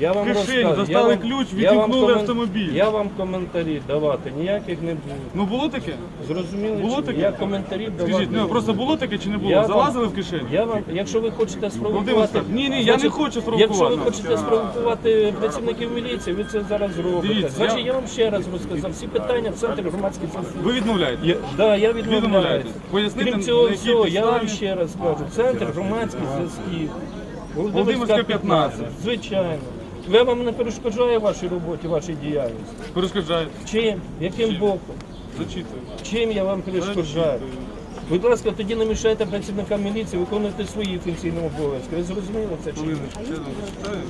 Я вам кишені, розказую, достали я вам- ключ, я вам відімкнули комен- автомобіль. Я вам коментарі давати ніяких не буду. Ну було таке? Зрозуміли? Було чи ні? таке? Я коментарів давати. Скажіть, не ну буду. просто було таке чи не було? Я вам- Залазили в кишені? Я вам, якщо ви хочете спровокувати, ні, ні, я не хочу спровокувати. Якщо ви хочете спровокувати працівників міліції, ви це зараз робите. Дивіться, Значить, я- я... вам ще раз розказав. Всі питання в центрі громадських. Ви відмовляєте? Я, да, я відмовляюсь. Відмовляєтесь. Пояснити, Крім цього на якій всього, я вам ще раз кажу, центр громадських зв'язків. Володимирська, 15. Звичайно. Ви вам не перешкоджає вашій роботі, вашій діяльності. Перешкоджаєте. Чим? Яким боком? Зачитую. Чим я вам перешкоджаю? Будь ласка, тоді не мішайте працівникам міліції виконувати свої функційні обов'язки. Ви зрозуміли це чи ні? Хвилиночку, я зачитаю.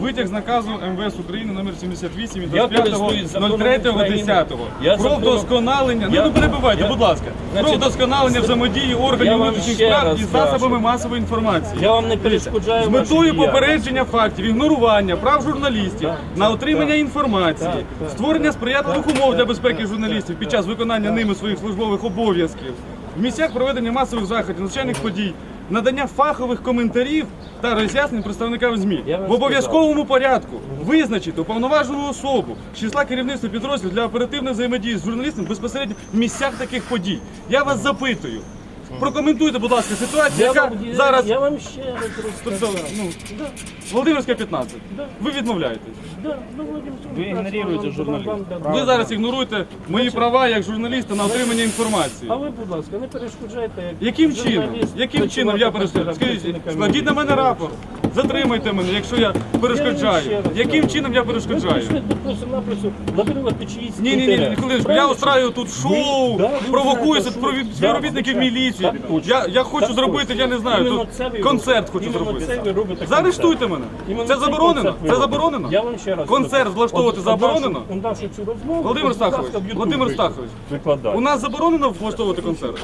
Витяг з наказу МВС України номер 78 від Я користуюсь законом України. 25.03.10 Я про законом- вдосконалення, ну Я- не перебивайте, я- будь ласка, про Значить, вдосконалення взаємодії я органів вам внутрішніх ще справ раз із кажу. засобами масової інформації. Я вам не перешкоджаю З метою попередження фактів, ігнорування прав журналістів Так, на отримання так, інформації, так, так, створення сприятливих умов для безпеки журналістів під час виконання ними своїх службових обов'язків, в місцях проведення масових заходів, надзвичайних подій, надання фахових коментарів та роз'яснень представникам ЗМІ в обов'язковому порядку визначити уповноважену особу з числа керівництва підрозділів для оперативної взаємодії з журналістом безпосередньо в місцях таких подій. Я вас запитую. Прокоментуйте, будь ласка, ситуацію, яка вам, я- зараз я вам ще раз Тобто, ну, Да, Володимирська 15. Да. Ви відмовляєтесь. да, ну, Володимир, Ви ігноруєте вам- журналістів. вам дадуть. Ви зараз ігноруєте мої права як журналіста на отримання інформації. А ви, будь ласка, не перешкоджайте. як Яким чином? журналіст Яким чином я працювати перешкоджаю? Скажіть, працівниками складіть на мене рапорт. Затримайте мене, якщо я перешкоджаю. Яким чином я перешкоджаю? просто-напросто чиїсь Ні, ні, ні, ні, хвилиночку, я устраю тут шоу, да, ви провокую знаєте, співробіт- що- співробітників міліції. Я, я хочу зробити, я не знаю, тут концерт хочу зробити. Заарештуйте мене. Це заборонено? Це заборонено? Я вам ще раз Концерт влаштовувати заборонено? Володимир Стахович, Володимир. Стахович, у нас заборонено влаштовувати концерт?